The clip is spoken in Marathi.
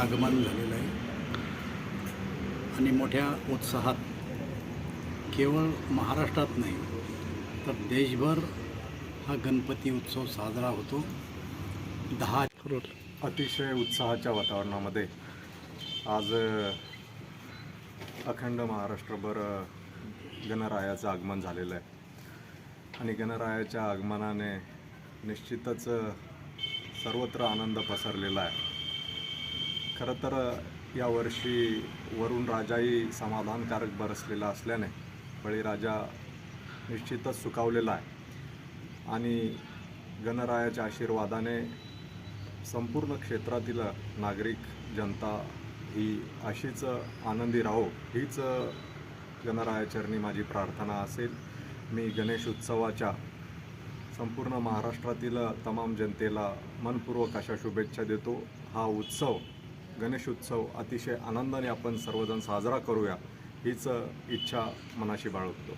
आगमन झालेलं आहे. आणि मोठ्या उत्साहात केवळ महाराष्ट्रात नाही तर देशभर हा गणपती उत्सव साजरा होतो. दहा अतिशय उत्साहाच्या वातावरणामध्ये आज अखंड महाराष्ट्रभर गणरायाचं आगमन झालेलं आहे. आणि गणरायाच्या आगमनाने निश्चितच सर्वत्र आनंद पसरलेला आहे. खरं तर यावर्षी वरुण राजाही समाधानकारक बरसलेला असल्याने बळीराजा निश्चितच सुखावलेला आहे. आणि गणरायाच्या आशीर्वादाने संपूर्ण क्षेत्रातील नागरिक जनता ही अशीच आनंदी राहो हीच गणरायाचरणी माझी प्रार्थना असेल. मी गणेश उत्सवाच्या संपूर्ण महाराष्ट्रातील तमाम जनतेला मनपूर्वक अशा शुभेच्छा देतो. हा उत्सव गणेशोत्सव अतिशय आनंदाने आपण सर्वजण साजरा करूया हीच इच्छा मनाशी बाळगतो.